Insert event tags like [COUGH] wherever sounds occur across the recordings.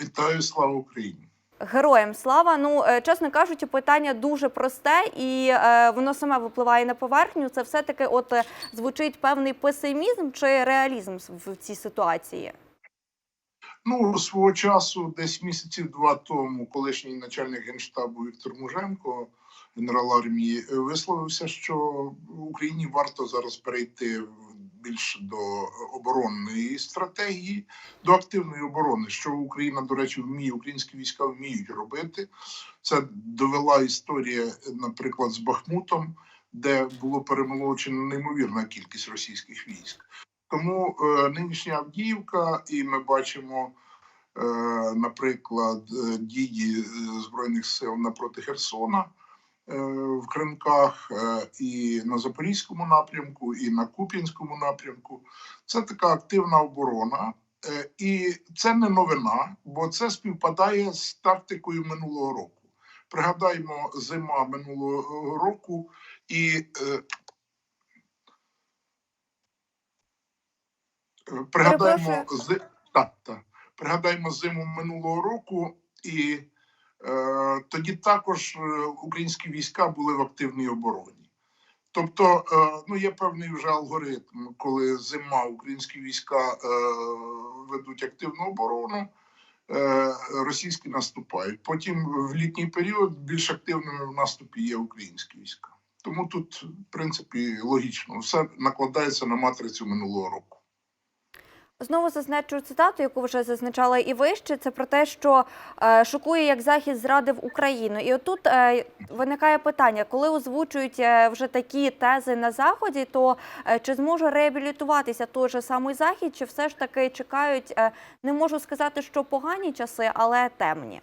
Вітаю, слава Україні! Героям слава. Ну, е, чесно кажучи, питання дуже просте, і е, воно саме випливає на поверхню. Це все-таки от е, звучить певний песимізм чи реалізм в цій ситуації. Ну, свого часу, десь місяців два тому, колишній начальник генштабу Віктор Муженко, генерал армії, висловився, що Україні варто зараз перейти в- більше до оборонної стратегії, до активної оборони, що Україна, до речі, вміє, українські війська вміють робити. Це довела історія, наприклад, з Бахмутом, де було перемолочено неймовірна кількість російських військ. Тому е, нинішня Авдіївка, і ми бачимо, е, наприклад, е, дії е, збройних сил напроти Херсона в Кримках, е, і на Запорізькому напрямку, і на Куп'янському напрямку. Це така активна оборона. Е, І це не новина, бо це співпадає з тактикою минулого року. Пригадаємо, зима минулого року і е, Е, Пригадаємо Перепрошую. з... так, так. Пригадаємо зиму минулого року, і е, тоді також е, українські війська були в активній обороні. Тобто, е, ну є певний вже алгоритм, коли зима українські війська е, ведуть активну оборону, е, російські наступають. Потім в літній період більш активними в наступі є українські війська. Тому тут, в принципі, логічно, все накладається на матрицю минулого року. Знову зазначу цитату, яку вже зазначала і вище. Це про те, що е, шокує, як захід зрадив Україну. І отут е, виникає питання, коли озвучують е, вже такі тези на заході, то е, чи зможе реабілітуватися той же самий захід, чи все ж таки чекають? е, не можу сказати, що погані часи, але темні.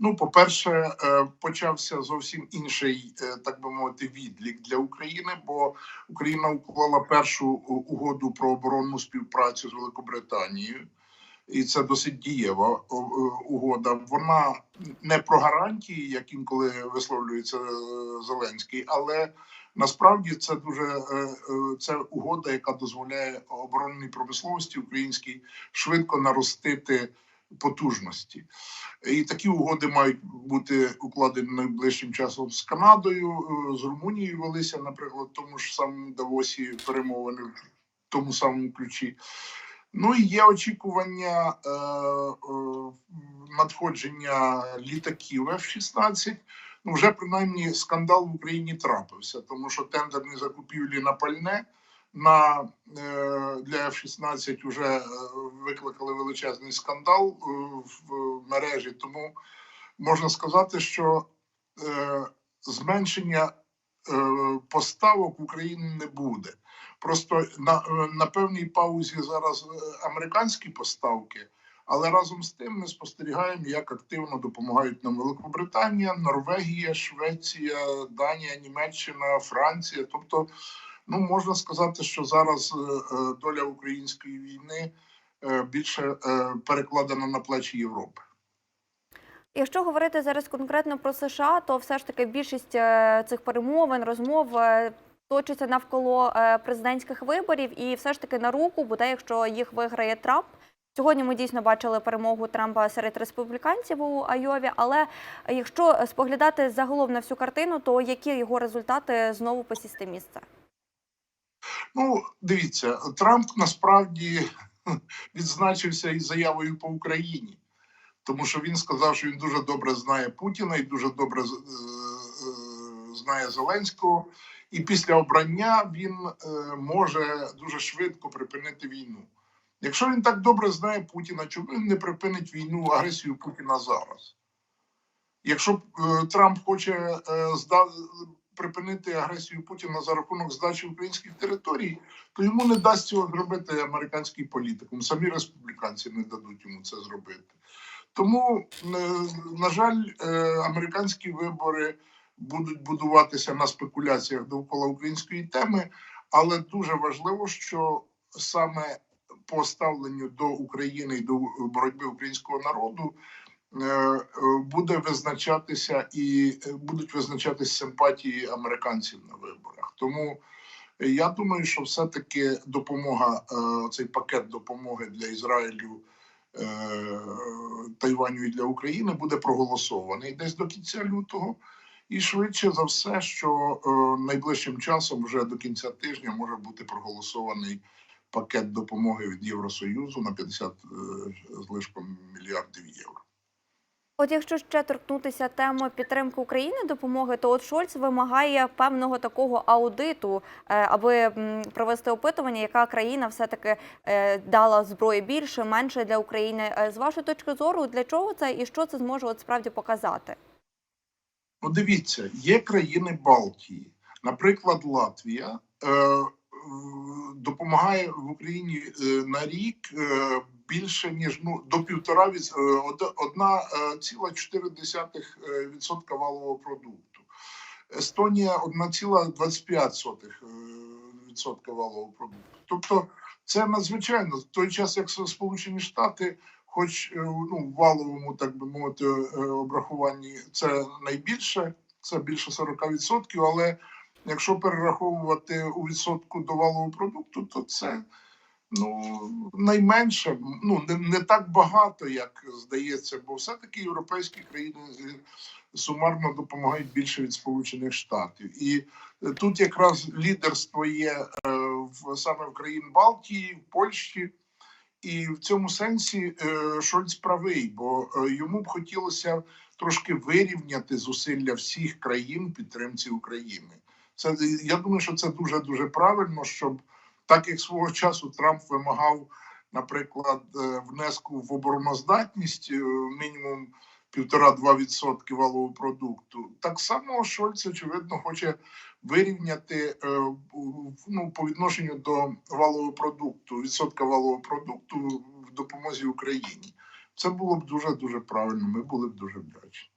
Ну, по-перше, е, почався зовсім інший, е, так би мовити, відлік для України, бо Україна уклала першу угоду про оборонну співпрацю з Великобританією, і це досить дієва о, угода. Вона не про гарантії, як інколи висловлюється е, Зеленський, але насправді це дуже е, е, це угода, яка дозволяє оборонній промисловості українській швидко наростити потужності. І такі угоди мають бути укладені найближчим часом з Канадою, е, з Румунією велися, наприклад, в тому ж самому Давосі перемовини в тому самому ключі. Ну і є очікування е, е, надходження літаків F-16. Ну, вже принаймні скандал в Україні трапився, тому що тендерні закупівлі на пальне на е, для F-16 вже е, викликали величезний скандал е, в мережі. Тому можна сказати, що зменшення поставок в Україні не буде. Просто на, на певній паузі зараз американські поставки. Але разом з тим ми спостерігаємо, як активно допомагають нам Великобританія, Норвегія, Швеція, Данія, Німеччина, Франція. Тобто, ну можна сказати, що зараз е, е, доля української війни е, більше перекладена на плечі Європи. Якщо говорити зараз конкретно про США, то все ж таки більшість цих перемовин, розмов точиться навколо президентських виборів, і все ж таки на руку буде, якщо їх виграє Трамп. Сьогодні ми дійсно бачили перемогу Трампа серед республіканців у Айові. Але якщо споглядати загалом на всю картину, то які його результати знову посісти місце? Ну, дивіться, Трамп насправді [LAUGHS] відзначився із заявою по Україні, тому що він сказав, що він дуже добре знає Путіна і дуже добре е, е, знає Зеленського. І після обрання він е, може дуже швидко припинити війну. Якщо він так добре знає Путіна, чому він не припинить війну агресію Путіна зараз? Якщо Трамп хоче припинити агресію Путіна за рахунок здачі українських територій, то йому не дасть цього зробити американський політикум. Самі республіканці не дадуть йому це зробити. Тому, е, на жаль, е, американські вибори будуть будуватися на спекуляціях довкола української теми, але дуже важливо, що саме по ставленню до України і до боротьби українського народу буде визначатися і е, будуть визначатись симпатії американців на виборах. Тому я думаю, що все-таки допомога, е, цей пакет допомоги для Ізраїлю е, Тайваню і для України буде проголосований десь до кінця лютого. І швидше за все, що е, найближчим часом, вже до кінця тижня, може бути проголосований пакет допомоги від Євросоюзу на 50 е, з лишком мільярдів євро. От якщо ще торкнутися теми підтримки України допомоги, то от Шольц вимагає певного такого аудиту, е, аби провести опитування, яка країна все таки дала зброї більше, менше для України. Е, З вашої точки зору, для чого це і що це зможе от справді показати? Ну, дивіться, є країни Балтії, наприклад, Латвія е, е, допомагає в Україні е, на рік е, більше ніж ну до півтора від е, одна е, ціла чотири десятих е, відсотка валового продукту. Естонія 1,25 сотих, е, відсотка валового продукту. Тобто, це надзвичайно в той час, як Сполучені Штати хоч ну, в валовому, так би мовити, обрахуванні це найбільше, це більше 40%, але якщо перераховувати у відсотку до валового продукту, то це ну, найменше, ну не, не так багато, як здається, бо все-таки європейські країни сумарно допомагають більше від Сполучених Штатів. І е, тут якраз лідерство є е, в саме в країн Балтії, в Польщі. І в цьому сенсі е, Шольц правий, бо йому б хотілося трошки вирівняти зусилля всіх країн підтримці України. Це я думаю, що це дуже дуже правильно, щоб так як свого часу Трамп вимагав, наприклад, е, внеску в обороноздатність е, мінімум півтора-два відсотки валового продукту. Так само Шольц, очевидно, хоче вирівняти е, ну, по відношенню до валового продукту, відсотка валового продукту в допомозі Україні. Це було б дуже дуже правильно. Ми були б дуже вдячні.